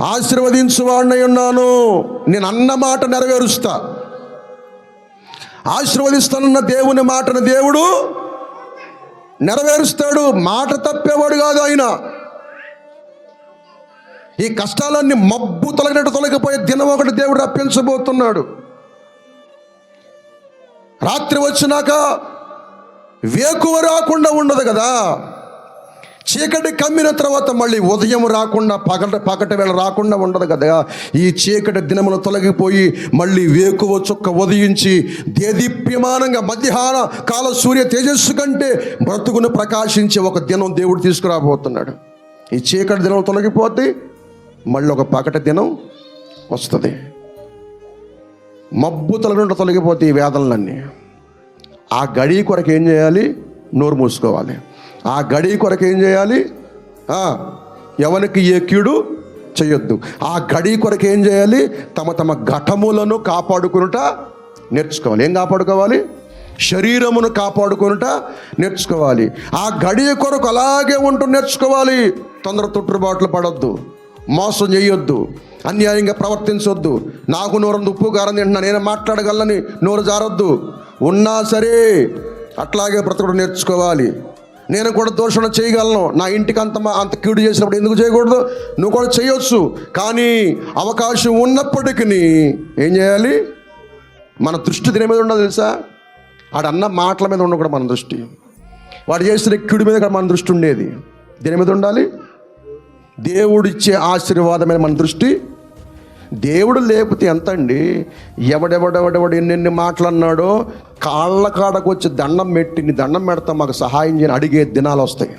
ఆశీర్వదించువాడినై ఉన్నాను. నేను అన్న మాట నెరవేరుస్తా. ఆశీర్వదిస్తానన్న దేవుని మాటను దేవుడు నెరవేరుస్తాడు. మాట తప్పేవాడు కాదు ఆయన. ఈ కష్టాలన్నీ మబ్బు తొలగినట్టు తొలగిపోయే దినం ఒకటి దేవుడు రప్పించబోతున్నాడు. రాత్రి వచ్చినాక వేకువ రాకుండా ఉండదు కదా. చీకటి కమ్మిన తర్వాత మళ్ళీ ఉదయం రాకుండా పగట పగట వేళ రాకుండా ఉండదు కదా. ఈ చీకటి దినములు తొలగిపోయి మళ్ళీ వేకువ చుక్క ఉదయించి దేదీప్యమానంగా మధ్యాహ్న కాల సూర్య తేజస్సు కంటే బ్రతుకును ప్రకాశించే ఒక దినం దేవుడు తీసుకురాబోతున్నాడు. ఈ చీకటి దినం తొలగిపోతే మళ్ళీ ఒక పగట దినం వస్తుంది. మబ్బు తొలగినట్టు తొలగిపోతే ఈ వేదనలన్నీ. ఆ గడి కొరకు ఏం చేయాలి? నోరు మూసుకోవాలి. ఆ గడి కొరకు ఏం చేయాలి? ఎవరికి ఏ కీడు చేయొద్దు. ఆ గడి కొరకు ఏం చేయాలి? తమ తమ ఘటములను కాపాడుకునుట నేర్చుకోవాలి. ఏం కాపాడుకోవాలి? శరీరమును కాపాడుకునుట నేర్చుకోవాలి. ఆ గడి కొరకు అలాగే ఉంటూ నేర్చుకోవాలి. తొందర తొట్టుబాట్లు పడొద్దు. మోసం చేయొద్దు. అన్యాయంగా ప్రవర్తించొద్దు. నాకు నోరం ఉప్పు కారం తింటున్నా. నేను మాట్లాడగలని నోరు జారొద్దు. ఉన్నా సరే అట్లాగే బ్రతకడం నేర్చుకోవాలి. నేను కూడా దోషణ చేయగలను. నా ఇంటికి అంత అంత కీడు చేసినప్పుడు ఎందుకు చేయకూడదు? నువ్వు కూడా చేయొచ్చు. కానీ అవకాశం ఉన్నప్పటికీ ఏం చేయాలి? మన దృష్టి దీని మీద ఉండదు తెలుసా? వాడు అన్న మాటల మీద ఉండకూడదు మన దృష్టి. వాడు చేసిన కీడు మీద కూడా మన దృష్టి ఉండేది. దేని మీద ఉండాలి? దేవుడిచ్చే ఆశీర్వాదం మీద మన దృష్టి దేవుడు లేకపోతే ఎంత అండి ఎవడెవడెవడెవడు ఎన్నెన్ని మాటలన్నాడో కాళ్ళ కాడకు వచ్చి దండం పెట్టి నీ దండం పెడతా మాకు సహాయం చేయని అడిగే దినాలు వస్తాయి.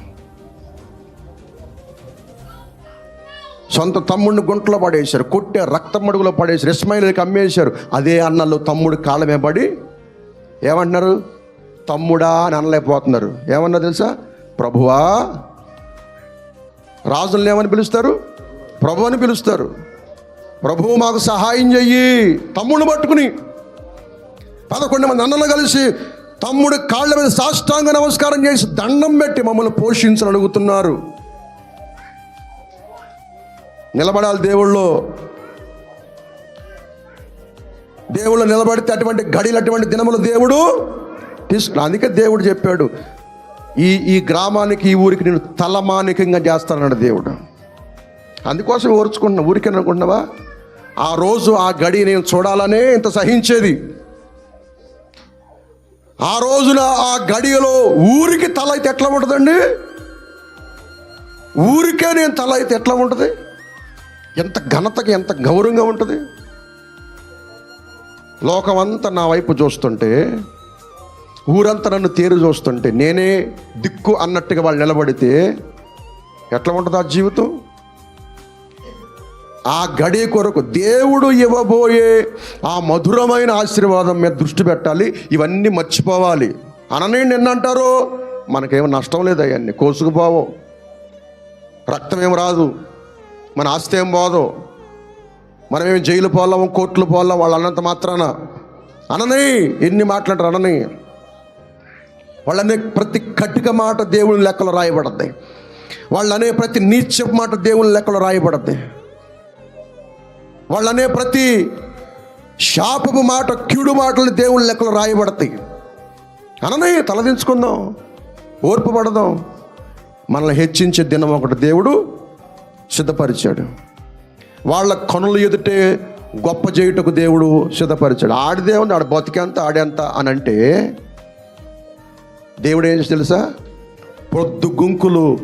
సొంత తమ్ముడిని గుంటలో పడేశారు కొట్టే రక్తం అడుగులో పడేశారు ఇస్మాయిల్కి అమ్మేశారు అదే అన్నలు తమ్ముడు కాళ్ళమే పడి ఏమంటున్నారు? తమ్ముడా అని అనలేకపోతున్నారు. ఏమన్నా తెలుసా? ప్రభువా రాజుల్ని ఏమని పిలుస్తారు? ప్రభు అని పిలుస్తారు. ప్రభువు మాకు సహాయం చెయ్యి. తమ్ముడిని పట్టుకుని పదకొండు మంది అన్నలు కలిసి తమ్ముడు కాళ్ళ మీద సాష్టాంగ నమస్కారం చేసి దండం పెట్టి మమ్మల్ని పోషించని అడుగుతున్నారు. నిలబడాలి దేవుళ్ళు. దేవుళ్ళు నిలబడితే అటువంటి గడిలు అటువంటి దినములు దేవుడు తీసుకు అందుకే దేవుడు చెప్పాడు ఈ ఈ గ్రామానికి ఈ ఊరికి నేను తలమానికంగా చేస్తానన్నాడు దేవుడు. అందుకోసం ఓర్చుకుంటున్నా. ఊరికి అనుకుంటున్నావా? ఆ రోజు ఆ గడి నేను చూడాలనే ఇంత సహించేది. ఆ రోజున ఆ గడియలో ఊరికి తల అయితే ఎట్లా ఉంటుందండి? ఊరికే నేను తల అయితే ఎట్లా ఉంటుంది? ఎంత ఘనతకి ఎంత గౌరవంగా ఉంటుంది? లోకమంతా నా వైపు చూస్తుంటే ఊరంతా నన్ను తేరు చూస్తుంటే నేనే దిక్కు అన్నట్టుగా వాళ్ళు నిలబడితే ఎట్లా ఉంటుంది ఆ జీవితం? ఆ గడి కొరకు దేవుడు ఇవ్వబోయే ఆ మధురమైన ఆశీర్వాదం మీద దృష్టి పెట్టాలి. ఇవన్నీ మర్చిపోవాలి. అననే నిన్నంటారు మనకేమో నష్టం లేదు అవన్నీ. కోసుకుపోవు. రక్తం ఏం రాదు. మన ఆస్తి ఏం పోదు. మనమేమి జైలు పోలాము కోర్టులు పోలాం వాళ్ళు అన్నంత మాత్రాన. అనని ఎన్ని మాట్లాడరు అనని? వాళ్ళనే ప్రతి కటిక మాట దేవుని లెక్కలు రాయబడద్ది. వాళ్ళనే ప్రతి నీచ మాట దేవుని లెక్కలో రాయబడద్ది. వాళ్ళనే ప్రతి శాపపు మాట క్యుడు మాటలు దేవుని లెక్కలు రాయబడతాయి. అననే తలదించుకుందాం ఓర్పు పడదాం మనల్ని హెచ్చించే దినం ఒకటి దేవుడు సిద్ధపరిచాడు. వాళ్ళ కనులు ఎదుటే గొప్ప చేయుటకు దేవుడు సిద్ధపరిచాడు. ఆడిదేముంది ఆడ బతికేంత ఆడేంత అని అంటే దేవుడు ఏం తెలుసా? పొద్దు గుంకులు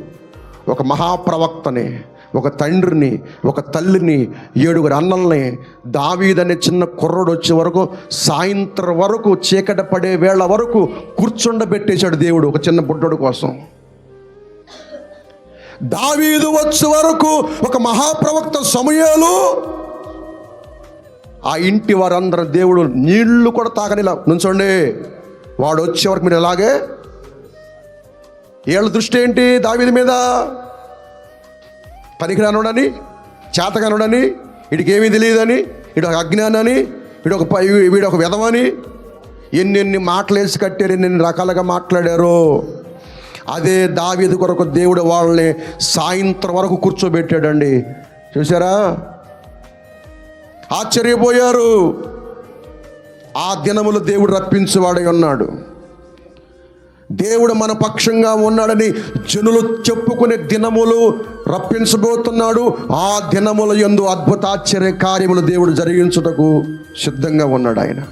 ఒక మహాప్రవక్తని ఒక తండ్రిని ఒక తల్లిని ఏడుగురు అన్నల్ని దావీదనే చిన్న కుర్రడు వచ్చే వరకు సాయంత్రం వరకు చీకట పడే వేళ వరకు కూర్చుండబెట్టేశాడు దేవుడు ఒక చిన్న బుడ్డోడు కోసం. దావీదు వచ్చే వరకు ఒక మహాప్రవక్త సమయాలు ఆ ఇంటి వారందరూ దేవుడు నీళ్ళు కూడా తాగనిలా నుంచోండి. వాడు వచ్చే వరకు మీరు ఎలాగే? వీళ్ళ దృష్టి ఏంటి దావీది మీద? పనికిరానుడని చేతగానుడని వీడికి ఏమీ తెలియదని వీడు ఒక అజ్ఞానని వీడు ఒక పై- వీడు ఒక విధమని ఎన్నెన్ని మాటలు వేసి కట్టారు ఎన్నెన్ని రకాలుగా మాట్లాడారు. అదే దావీదు కొరకు దేవుడు వాళ్ళని సాయంత్రం వరకు కూర్చోబెట్టాడండి. చూసారా ఆశ్చర్యపోయారు. ఆ దినములు దేవుడు రప్పించువాడై ఉన్నాడు. దేవుడు మన పక్షంగా ఉన్నాడని జనులు చెప్పుకునే దినములు రప్పించబోతున్నాడు. ఆ దినముల యందు అద్భుతాశ్చర్య కార్యములు దేవుడు జరిగించుటకు సిద్ధంగా ఉన్నాడు ఆయన.